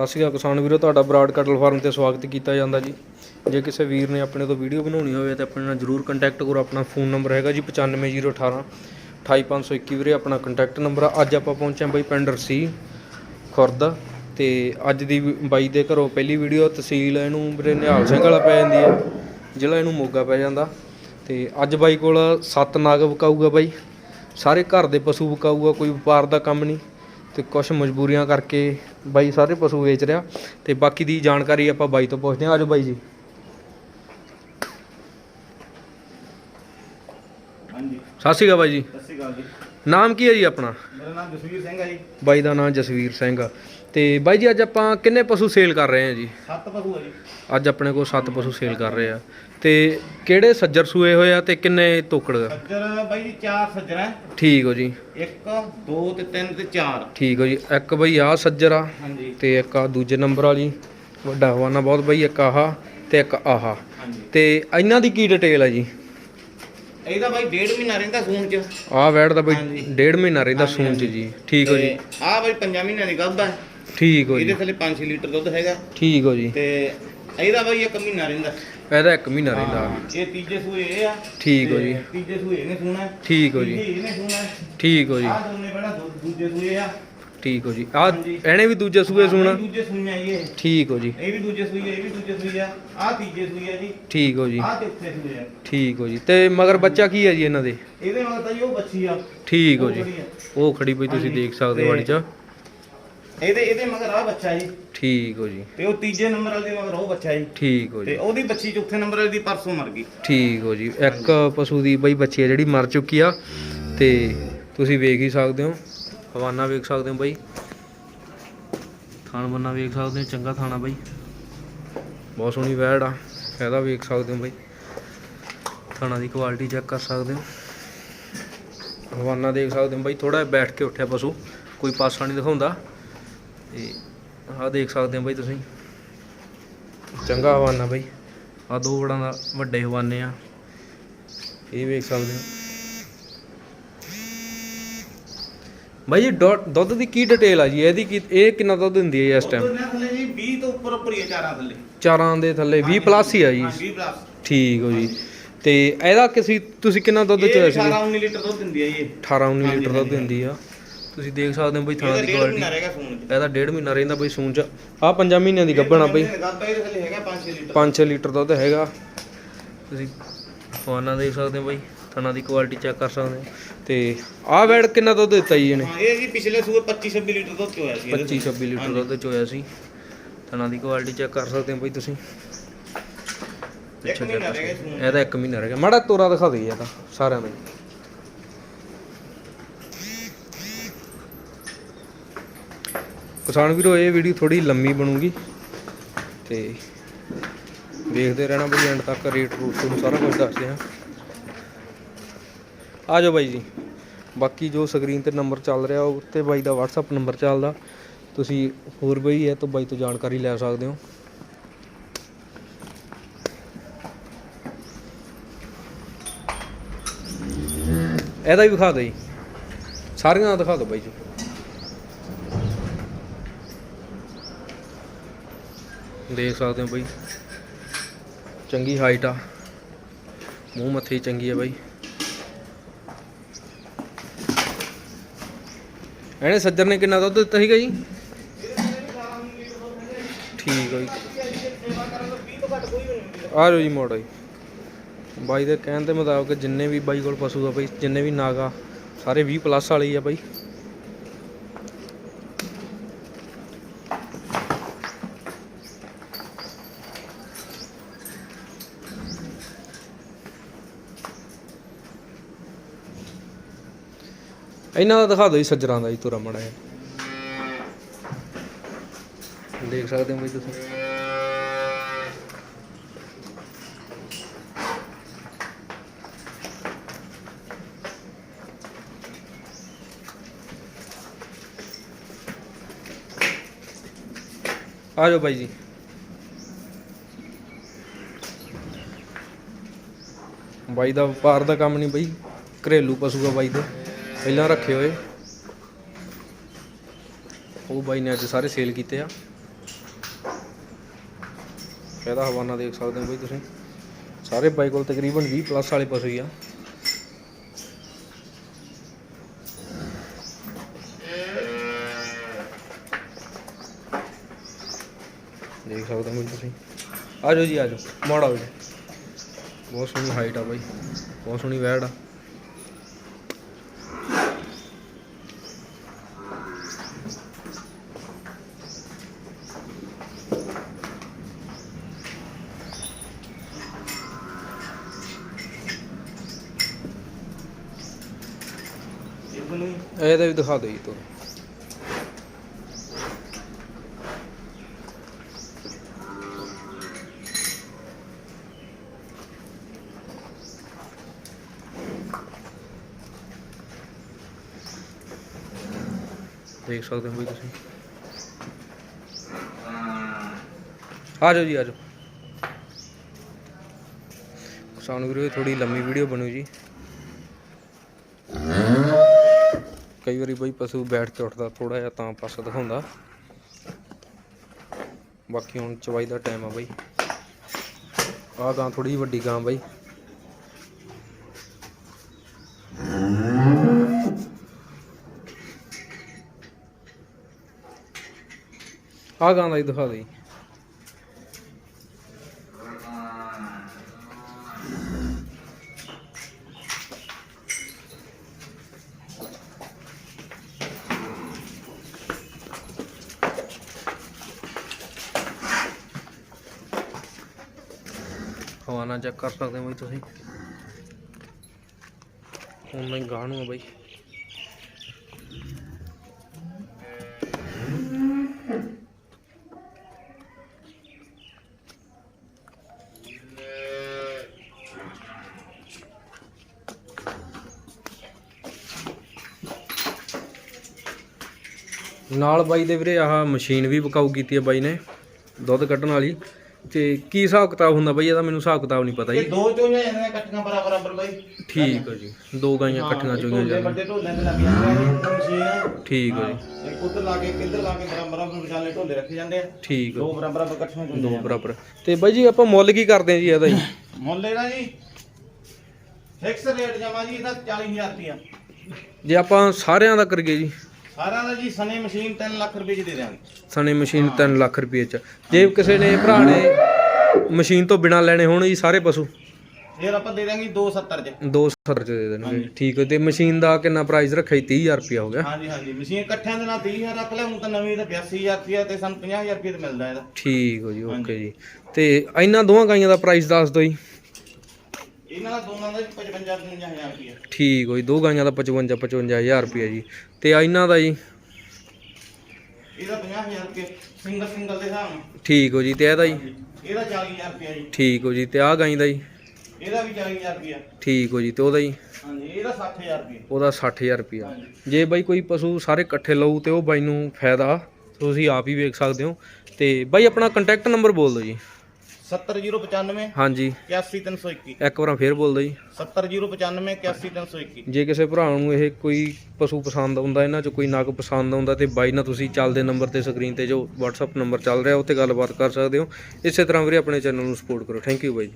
ਸਤਿ ਸ਼੍ਰੀ ਅਕਾਲ ਕਿਸਾਨ ਵੀਰੋ, ਤੁਹਾਡਾ ਬਰਾਡ ਕਟਲ ਫਾਰਮ ਤੇ ਸਵਾਗਤ ਕੀਤਾ ਜਾਂਦਾ ਜੀ। ਜੇ ਕਿਸੇ ਵੀਰ ਨੇ ਆਪਣੇ ਤੋਂ ਵੀਡੀਓ ਬਣਾਉਣੀ ਹੋਵੇ ਤਾਂ ਆਪਣੇ ਨਾਲ ਜਰੂਰ ਕੰਟੈਕਟ ਕਰੋ, ਆਪਣਾ ਫੋਨ ਨੰਬਰ ਹੈਗਾ ਜੀ 95018 28521 ਵੀਰੇ, ਆਪਣਾ ਕੰਟੈਕਟ ਨੰਬਰ ਆ। ਅੱਜ ਆਪਾਂ ਪਹੁੰਚੇ ਹਾਂ ਬਾਈ ਪਿੰਡ ਰਸੀ, ਖੁਰਦ ਤੇ ਅੱਜ ਦੀ ਵੀ- ਬਾਈ ਦੇ ਘਰੋਂ ਪਹਿਲੀ ਵੀਡੀਓ, ਤਹਿਸੀਲ ਇਹਨੂੰ ਵੀਰੇ ਨਿਹਾਲ ਸਿੰਘ ਵਾਲਾ ਪੈ ਜਾਂਦੀ ਹੈ, ਜ਼ਿਲ੍ਹਾ ਇਹਨੂੰ ਮੋਗਾ ਪੈ ਜਾਂਦਾ। ਤੇ ਅੱਜ ਬਾਈ ਕੋਲ ਸੱਤ ਨਾਗ ਵਿਕਾਊਗਾ ਬਾਈ, ਸਾਰੇ ਘਰ ਦੇ ਪਸ਼ੂ ਵਿਕਾਊਗਾ ਕੋਈ ਵਪਾਰ ਦਾ ਕੰਮ ਨਹੀਂ। ਤੇ ਕੁਝ ਮਜਬੂਰੀਆਂ ਕਰਕੇ ਬਾਈ ਸਾਰੇ ਪਸ਼ੂ ਵੇਚ ਰਿਹਾ ਤੇ ਬਾਕੀ ਦੀ ਜਾਣਕਾਰੀ ਆਪਾਂ ਬਾਈ ਤੋਂ ਪੁੱਛਦੇ ਹਾਂ। ਆਜੋ ਬਾਈ ਜੀ। ਹਾਂਜੀ। ਸਤਿ ਸ਼੍ਰੀ ਅਕਾਲ ਬਾਈ ਜੀ। ਸਤਿ ਸ਼੍ਰੀ ਅਕਾਲ ਜੀ। ਨਾਮ ਕੀ ਹੈ ਜੀ ਆਪਣਾ? ਮੇਰਾ ਨਾਮ ਜਸਵੀਰ ਸਿੰਘ ਹੈ ਜੀ। ਬਾਈ ਦਾ ਨਾਮ ਜਸਵੀਰ ਸਿੰਘ ਆ। ਤੇ ਬਾਈ ਜੀ ਅੱਜ ਆਪਾਂ ਕਿੰਨੇ ਪਸ਼ੂ ਸੇਲ ਕਰ ਰਹੇ ਹਾਂ ਜੀ? ਸੱਤ ਪਸ਼ੂ ਹੈ ਜੀ। ਅੱਜ ਆਪਣੇ ਕੋਲ 7 ਪਸ਼ੂ ਸੇਲ ਕਰ ਰਹੇ ਆ। ਤੇ ਕਿਹੜੇ ਸੱਜਰ ਸੂਏ ਹੋਏ ਆ ਤੇ ਕਿੰਨੇ ਤੋਕੜ ਸੱਜਰ ਬਾਈ ਜੀ ਚਾਰ ਸੱਜਰ ਹੈ ਠੀਕ ਹੋ ਜੀ। ਇੱਕ ਦੋ ਤੇ ਤਿੰਨ ਤੇ ਚਾਰ। ਠੀਕ ਹੋ ਜੀ। ਇੱਕ ਬਈ ਆ ਸੱਜਰ ਆ ਹਾਂਜੀ। ਤੇ ਇੱਕ ਆ ਦੂਜੇ ਨੰਬਰ ਵਾਲੀ। ਵੱਡਾ ਹਵਾਨਾ ਬਹੁਤ ਬਈ ਇੱਕ ਆਹ ਤੇ ਇੱਕ ਆਹ। ਤੇ ਇਹਨਾਂ ਦੀ ਕੀ ਡਿਟੇਲ ਆ ਜੀ? ਇਹਦਾ ਬਾਈ ਡੇਢ ਮਹੀਨਾ ਰਹਿੰਦਾ ਸੂਣ ਚ। ਆਹ ਵੈੜ ਦਾ ਬਈ। ਡੇਢ ਮਹੀਨਾ ਰਹਿੰਦਾ ਸੂਣ ਚ ਜੀ। ਠੀਕ ਹੋ ਜੀ। ਆ ਬਾਈ ਪੰਜਾਂ ਮਹੀਨਿਆਂ ਦੀ ਗੱਭ ਹੈ ਠੀਕ ਹੋ ਇਹਦੇ ਜੀ ਥੱਲੇ 5-6 ਲੀਟਰ ਦੁੱਧ ਹੈਗਾ ਠੀਕ ਹੋ ਜੀ ਤੇ ਇਹਦਾ ਬਾਈ ਇੱਕ ਮਹੀਨਾ ਰਹਿੰਦਾ ਇਹਦਾ ਇੱਕ ਮਹੀਨਾ ਰਹਿੰਦਾ ਇਹ ਤੀਜੇ ਸੂਏ ਇਹ ਆ ਠੀਕ ਹੋ ਜੀ ਤੀਜੇ ਸੂਏ ਇਹਨੇ ਸੂਣਾ। ਠੀਕ ਹੋ ਜੀ ਤੀਜੇ ਇਹਨੇ ਸੂਣਾ। ਠੀਕ ਹੋ ਜੀ ਆਹ ਦੋਨੇ ਬੜਾ ਦੂਜੇ ਸੂਏ ਆ ਠੀਕ ਹੋ ਜੀ ਆ। ਇਹਨੇ ਵੀ ਦੂਜੇ ਸੂਏ ਸੂਣਾ ਦੂਜੇ ਸੂਈਆਂ ਇਹ ਠੀਕ ਹੋ ਜੀ ਇਹ ਵੀ ਦੂਜੇ ਸੂਈ ਆ ਇਹ ਵੀ ਦੂਜੇ ਸੂਈ ਆ ਆਹ ਤੀਜੇ ਸੂਈ ਆ ਜੀ ਠੀਕ ਹੋ ਜੀ ਆਹ ਤੇ ਉੱਤੇ ਸੂਈ ਆ ਠੀਕ ਹੋ ਜੀ ਤੇ ਮਗਰ ਬੱਚਾ ਕੀ ਹੈ ਜੀ ਇਹਨਾਂ ਦੇ ਇਹਦੇ ਨਾਲ ਤਾਂ ਜੀ ਉਹ ਬੱਚੀ ਆ ਠੀਕ ਹੋ ਜੀ ਆ। ਉਹ ਖੜੀ ਬਈ ਤੁਸੀਂ। ਦੇਖ ਸਕਦੇ ਹੋ ਵਾੜੀ ਚ ਇਹਦੇ ਇਹਦੇ ਮਗਰ ਆ ਬੱਚਾ ਜੀ। ਠੀਕ ਹੋ ਜੀ। ਤੇ ਉਹ ਤੀਜੇ ਨੰਬਰ ਵਾਲੇ ਦੇ ਮਗਰ ਉਹ ਬੱਚਾ ਜੀ। ਠੀਕ ਹੋ ਤੇ ਜੀ। ਉਹਦੀ ਬੱਚੀ ਚੌਥੇ ਨੰਬਰ ਵਾਲੀ ਦੀ ਪਰਸੋਂ ਮਰ ਗਈ। ਠੀਕ ਹੋ ਜੀ। ਇੱਕ ਪਸ਼ੂ ਦੀ ਬਈ ਬੱਚੀ ਹੈ ਜਿਹੜੀ ਮਰ ਚੁੱਕੀ ਆ। ਤੇ ਤੁਸੀਂ ਵੇਖ ਹੀ ਸਕਦੇ ਹੋ। ਹਵਾਨਾ ਵੇਖ ਸਕਦੇ ਹੋ ਬਈ। ਥਾਣ ਬੰਨਾ ਵੇਖ ਸਕਦੇ ਹੋ। ਚੰਗਾ ਥਾਣਾ ਬਈ। ਬਹੁਤ ਸੋਹਣੀ ਵੈੜ ਆ। ਇਹਦਾ ਵੇਖ ਸਕਦੇ ਹੋ ਬਈ। ਥਾਣਾ ਦੀ ਕੁਆਲਿਟੀ ਚੈੱਕ ਕਰ ਸਕਦੇ ਹੋ। ਹਵਾਨਾ ਦੇਖ ਸਕਦੇ ਹੋ ਬਈ। ਥੋੜਾ ਬੈਠ ਕੇ ਉੱਠਿਆ ਪਸ਼ੂ। ਕੋਈ ਪਾਸਾ ਨਹੀਂ ਦਿਖਾਉਂਦਾ। ਤੇ ਆਹ ਦੇਖ ਸਕਦੇ ਹੋ ਬਈ ਤੁਸੀਂ। ਚੰਗਾ ਹਵਾਨਾ ਬਈ। ਆ ਦੋ ਵੜਾਂ ਦਾ ਵੱਡੇ ਹਵਾਨੇ ਆ। ਇਹ ਵੇਖ ਸਕਦੇ ਹੋ। ਬਾਈ ਜੀ ਦੁੱਧ ਦੀ ਕੀ ਡਿਟੇਲ ਆ ਜੀ? ਇਹਦੀ ਕੀ ਇਹ ਕਿੰਨਾ ਦੁੱਧ ਦਿੰਦੀ ਹੈ ਇਸ ਟਾਈਮ ਉਹਦੇ ਨਾਲ ਥੱਲੇ ਜੀ 20 ਤੋਂ ਉੱਪਰ ਉੱਪਰ ਹੀ ਆ ਚਾਰਾਂ ਥੱਲੇ। ਚਾਰਾਂ ਦੇ ਥੱਲੇ 20 ਪਲੱਸ ਹੀ ਆ ਜੀ। ਹਾਂ 20 ਪਲੱਸ ਠੀਕ ਹੋ ਜੀ। ਤੇ ਇਹਦਾ ਕਿਸੇ ਤੁਸੀਂ ਕਿੰਨਾ ਦੁੱਧ ਚੋਇਆ ਸੀ 18 19 ਲੀਟਰ ਦੁੱਧ ਦਿੰਦੀ ਆ ਜੀ। ਇਹ 18 19 ਹਾਂਜੀ, ਲੀਟਰ ਦੁੱਧ। ਦਿੰਦੀ ਆ। ਤੁਸੀਂ ਦੇਖ ਸਕਦੇ ਹੋ ਬਈ ਥਾਣਾ ਦੀ ਕੁਆਲਿਟੀ ਇਹਦਾ ਡੇਢ ਮਹੀਨਾ ਰਹਿੰਦਾ ਬਈ ਸੂਣ ਚ। ਆ ਪੰਜਾਂ ਮਹੀਨਿਆਂ ਦੀ ਗੱਭਣ ਆ ਬਈ। ਗੱਬਾ ਇਹਦੇ ਥੱਲੇ ਹੈਗਾ 5-6 ਲੀਟਰ 5-6 ਲੀਟਰ ਦੁੱਧ ਹੈਗਾ। ਤੁਸੀਂ ਫਵਾਨਾ ਦੇਖ ਸਕਦੇ ਹੋ ਬਾਈ ਥਣਾ ਦੀ ਕੁਆਲਿਟੀ ਚੈੱਕ ਕਰ ਸਕਦੇ ਹੋ। ਤੇ ਆਹ ਵੈੜ ਕਿੰਨਾ ਦੁੱਧ ਦਿੱਤਾ ਜੀ ਇਹਨੇ? ਇਹ ਜੀ ਪਿਛਲੇ ਸੂਏ 25 26 ਲੀਟਰ ਦੁੱਧ ਚੋਇਆ ਸੀ ਇਹਦੇ 25 26 ਲੀਟਰ। ਦੁੱਧ ਚੋਇਆ ਸੀ। ਥਣਾ ਦੀ ਕੁਆਲਿਟੀ ਚੈੱਕ ਕਰ ਸਕਦੇ ਹੋ ਬਾਈ ਤੁਸੀਂ। ਇੱਕ। ਇਹਦਾ 1 ਮਹੀਨਾ ਰਹਿ ਗਿਆ। ਮਾੜਾ ਤੋਰਾ ਦਿਖਾ ਦੇ ਇਹਦਾ ਸਾਰਿਆਂ ਦਾ ਕਿਸਾਨ ਵੀਰੋ, ਇਹ ਵੀਡੀਓ ਥੋੜੀ ਲੰਮੀ ਬਣੂਗੀ ਤੇ ਦੇਖਦੇ ਰਹਿਣਾ ਬਈ ਐਂਡ ਤੱਕ ਰੇਟ ਰੂਟ ਤੁਹਾਨੂੰ ਸਾਰਾ ਕੁਝ ਦੱਸਦੇ ਹਾਂ ਆ ਜਾਓ ਬਾਈ ਜੀ। ਬਾਕੀ ਜੋ ਸਕਰੀਨ ਤੇ ਨੰਬਰ ਚੱਲ ਰਿਹਾ, ਉਹ ਉੱਤੇ ਬਾਈ ਦਾ WhatsApp ਨੰਬਰ ਚੱਲਦਾ। ਤੁਸੀਂ ਹੋਰ ਬਈ ਇਹ ਤੋਂ ਬਾਈ ਤੋਂ ਜਾਣਕਾਰੀ ਲੈ ਸਕਦੇ ਹੋ। ਇਹਦਾ ਵੀ ਵਿਖਾ ਦਿਓ ਜੀ। ਸਾਰੀਆਂ ਦਾ ਦਿਖਾ ਦਿਓ ਬਾਈ ਜੀ। ਦੇਖ ਸਕਦੇ ਹੋ ਬਈ। ਚੰਗੀ ਹਾਈਟ ਆ। ਮੂੰਹ ਮੱਥੇ ਚੰਗੀ ਆ ਬਾਈ। ਇਹਨੇ ਸੱਜਰ ਨੇ ਕਿੰਨਾ ਦੁੱਧ ਦਿੱਤਾ ਸੀਗਾ ਜੀ? ਠੀਕ ਆ ਜੀ। ਆ ਜਾਓ ਜੀ ਮੋੜਾ ਜੀ। ਬਾਈ ਦੇ ਕਹਿਣ ਦੇ ਮੁਤਾਬਕ ਜਿੰਨੇ ਵੀ ਬਾਈ ਕੋਲ ਪਸ਼ੂ ਆ ਬਈ, ਜਿੰਨੇ ਵੀ ਨਾਗਾ, ਸਾਰੇ 20 ਪਲੱਸ ਵਾਲੇ ਹੀ ਆ ਬਾਈ। ਇਹਨਾਂ ਦਾ ਦਿਖਾ ਦਿਓ ਜੀ ਸੱਜਰਾਂ ਦਾ ਜੀ ਤੁਰਾ ਮੜਾ ਦੇਖ ਸਕਦੇ ਹੋ ਬਾਈ ਤੁਸੀਂ। ਆ ਜਾਓ ਬਾਈ ਜੀ। ਬਾਈ ਦਾ ਵਪਾਰ ਦਾ ਕੰਮ ਨਹੀਂ ਬਾਈ ਘਰੇਲੂ ਪਸ਼ੂ ਆ ਬਾਈ ਦੇ। ਪਹਿਲਾਂ ਰੱਖੇ ਹੋਏ। ਉਹ ਬਾਈ ਨੇ ਅੱਜ ਸਾਰੇ ਸੇਲ ਕੀਤੇ ਆ। ਇਹਦਾ ਹਵਾਨਾ ਦੇਖ ਸਕਦੇ ਹੋ ਬਾਈ ਤੁਸੀਂ। ਸਾਰੇ ਬਾਈ ਕੋਲ ਤਕਰੀਬਨ 20 ਪਲੱਸ ਵਾਲੇ ਪਸ਼ੂ ਹੀ ਆ। ਦੇਖ ਸਕਦੇ ਹੋ ਬਈ ਤੁਸੀਂ। ਆ ਜਾਓ ਜੀ, ਆ ਜਾਓ। ਮੋੜ ਆਓ ਜੀ ਬਹੁਤ ਸੋਹਣੀ ਹਾਈਟ ਆ ਬਾਈ। ਬਹੁਤ ਸੋਹਣੀ ਵੈੜ ਆ। ਇਹਦਾ ਵੀ ਦਿਖਾ ਦਿਓ ਜੀ ਤੁਹਾਨੂੰ ਦੇਖ ਸਕਦੇ ਹੋ ਬਈ ਤੁਸੀਂ। ਆ ਜਾਓ ਜੀ, ਆ ਜਾਓ। ਕਿਸਾਨ ਵੀਰੋ, ਇਹ ਥੋੜੀ ਲੰਮੀ ਵੀਡੀਓ ਬਣੂ ਜੀ। ਕਈ ਵਾਰੀ ਬਈ ਪਸ਼ੂ ਬੈਠ ਕੇ ਉੱਠਦਾ ਥੋੜਾ ਜਿਹਾ ਤਾਂ ਪਾਸਾ ਦਿਖਾਉਂਦਾ। ਬਾਕੀ ਹੁਣ ਚਵਾਈ ਦਾ ਟਾਈਮ ਆ ਬਈ। ਆਹ ਗਾਂ ਥੋੜੀ ਵੱਡੀ ਗਾਂ ਬਈ। ਆਹ ਗਾਂ ਦਾ ਹੀ ਦਿਖਾ ਦੇ ਜੀ। ਚੈੱਕ ਕਰ ਸਕਦੇ ਹੋ ਬਈ ਤੁਸੀਂ ਆਨਲਾਈਨ ਗਾਹ ਨੂੰ ਆ ਬਈ ਨਾਲ ਬਾਈ ਦੇ ਵੀਰੇ ਆਹ ਮਸ਼ੀਨ ਵੀ ਵਿਕਾਊ ਕੀਤੀ ਹੈ ਬਾਈ ਨੇ, ਦੁੱਧ ਕੱਢਣ ਵਾਲੀ ਤੇ ਕੀ ਹਿਸਾਬ ਕਿਤਾਬ ਹੁੰਦਾ ਬਾਈ? ਇਹਦਾ ਮੈਨੂੰ ਹਿਸਾਬ ਕਿਤਾਬ ਨਹੀਂ ਪਤਾ ਇਹ ਜੀ ਦੋ ਚੋਈਆਂ ਜਾਂਦੀਆਂ ਇਕੱਠੀਆਂ ਬਰਾਬਰ ਬਰਾਬਰ ਬਾਈ। ਠੀਕ ਹੈ ਜੀ। ਦੋ ਗਾਈਆਂ ਇਕੱਠੀਆਂ ਚੋਈਆਂ ਜਾਂਦੀਆਂ ਵੱਡੇ ਢੋਲੇ ਤੇ ਲੱਗ ਜਾਂਦੇ ਆ। ਠੀਕ ਹੈ ਜੀ। ਇੱਕ ਉੱਧਰ ਲਾ ਕੇ ਇੱਕ ਇੱਧਰ ਲਾ ਕੇ ਬਰਾਬਰ ਬਰਾਬਰ ਵਿਚਾਲੇ ਢੋਲੇ ਰੱਖੇ ਜਾਂਦੇ ਆ। ਠੀਕ ਹੈ ਦੋ ਬਰਾਬਰ ਬਰਾਬਰ ਇਕੱਠੀਆਂ ਦੋ ਚੋਈਆਂ ਬਰਾਬਰ। ਤੇ ਬਾਈ ਜੀ ਆਪਾਂ ਮੁੱਲ ਕੀ ਕਰਦੇ ਜੀ ਇਹਦਾ ਜੀ? ਮੁੱਲ ਇਹਦਾ ਜੀ ਫਿਕਸ ਰੇਟ ਜਮਾ ਜੀ ਇਹਦਾ 40000 ਰੁਪਇਆ ਜੇ ਆਪਾਂ ਸਾਰਿਆਂ ਦਾ ਕਰੀਏ ਜੀ। ਸਾਰਿਆਂ ਦਾ ਜੀ ਸਨੇ ਮਸ਼ੀਨ 3 ਲੱਖ ਰੁਪਏ ਚ ਦੇ ਦਿਆਂਗੇ। ਸਣੇ ਮਸ਼ੀਨ 3 ਲੱਖ ਰੁਪਏ ਚ। ਜੇ ਕਿਸੇ ਨੇ ਭਰਾ ਨੇ ਮਸ਼ੀਨ ਤੋਂ ਬਿਨਾ ਲੈਣੇ ਹੋਣ ਜੀ ਸਾਰੇ ਪਸ਼ੂ? ਫਿਰ ਆਪਾਂ ਦੇ ਦਿਆਂਗੇ 270 ਚ। 270 ਚ ਦੇ ਦੇਣਗੇ। ਠੀਕ ਹੈ ਤੇ ਮਸ਼ੀਨ ਦਾ ਕਿੰਨਾ ਪ੍ਰਾਈਸ ਰੱਖਿਆ ਜੀ? 30000 ਰੁਪਏ ਹੋ ਗਿਆ। ਹਾਂਜੀ ਹਾਂਜੀ। ਮਸ਼ੀਨ ਇਕੱਠਿਆਂ ਦੇ ਨਾਲ 30000 ਰੱਖ ਲੈ ਹੁਣ ਤਾਂ ਨਵੀਂ ਤਾਂ 82000 ਰੁਪਇਆ ਤੇ ਸਾਨੂੰ 50000 ਰੁਪਏ ਤੇ ਮਿਲਦਾ ਇਹਦਾ। ਠੀਕ ਹੋ ਜੀ ਓਕੇ ਜੀ। ਤੇ ਇਹਨਾਂ ਦੋਵਾਂ ਗਾਈਆਂ ਦਾ ਪ੍ਰਾਈਸ ਦੱਸ ਦਿਓ ਜੀ। ਇਹਨਾਂ ਦਾ ਦੋਨਾਂ ਦਾ 55 55000 ਰੁਪਇਆ ਠੀਕ ਹੋ ਜੀ ਦੋ ਗਾਈਆਂ ਦਾ 55 55000 ਰੁਪਏ ਜੀ। ਤੇ ਆ ਇਹਨਾਂ ਦਾ ਜੀ? ਇਹਦਾ 50000 ਰੁਪਏ ਸਿੰਗਲ ਸਿੰਗਲ ਦੇ ਹਿਸਾਬ ਨਾਲ। ਠੀਕ ਹੋ ਜੀ ਤੇ ਇਹਦਾ ਜੀ? ਇਹਦਾ 40000 ਰੁਪਇਆ ਜੀ। ਠੀਕ ਹੋ ਜੀ ਤੇ ਆ ਗਾਈ ਦਾ ਜੀ? ਇਹਦਾ ਵੀ 40000 ਰੁਪਇਆ ਠੀਕ ਹੋ ਜੀ ਤੇ ਉਹਦਾ ਜੀ? ਹਾਂਜੀ ਇਹਦਾ 60000 ਰੁਪਇਆ ਉਹਦਾ 60000 ਰੁਪਿਆ ਹਾਂਜੀ। ਜੇ ਬਾਈ ਕੋਈ ਪਸ਼ੂ ਸਾਰੇ ਇਕੱਠੇ ਲਊ ਤੇ ਉਹ ਬਾਈ ਨੂੰ ਫਾਇਦਾ ਤੁਸੀਂ ਆਪ ਹੀ ਵੇਖ ਸਕਦੇ ਹੋ। ਤੇ ਬਾਈ ਆਪਣਾ ਕੰਟੈਕਟ ਨੰਬਰ ਬੋਲ ਦਿਓ ਜੀ। 70095 ਹਾਂਜੀ। 81321 ਇੱਕ। ਵਾਰ ਫੇਰ ਬੋਲ ਦਿਓ ਜੀ 70095 81321 ਜੇ ਕਿਸੇ ਭਰਾ ਨੂੰ ਇਹ ਕੋਈ ਪਸ਼ੂ ਪਸੰਦ ਆਉਂਦਾ ਇਹਨਾਂ ਚ ਕੋਈ ਨਗ ਪਸੰਦ ਆਉਂਦਾ ਤੇ ਬਾਈ ਨਾਲ ਤੁਸੀਂ ਚੱਲਦੇ ਨੰਬਰ ਤੇ ਸਕਰੀਨ ਤੇ ਜੋ WhatsApp ਨੰਬਰ ਚੱਲ ਰਿਹਾ ਉਹ ਤੇ ਗੱਲਬਾਤ ਕਰ ਸਕਦੇ ਹੋ। ਇਸੇ ਤਰ੍ਹਾਂ ਵੀਰੇ ਆਪਣੇ ਚੈਨਲ ਨੂੰ ਸਪੋਰਟ ਕਰੋ। Thank you by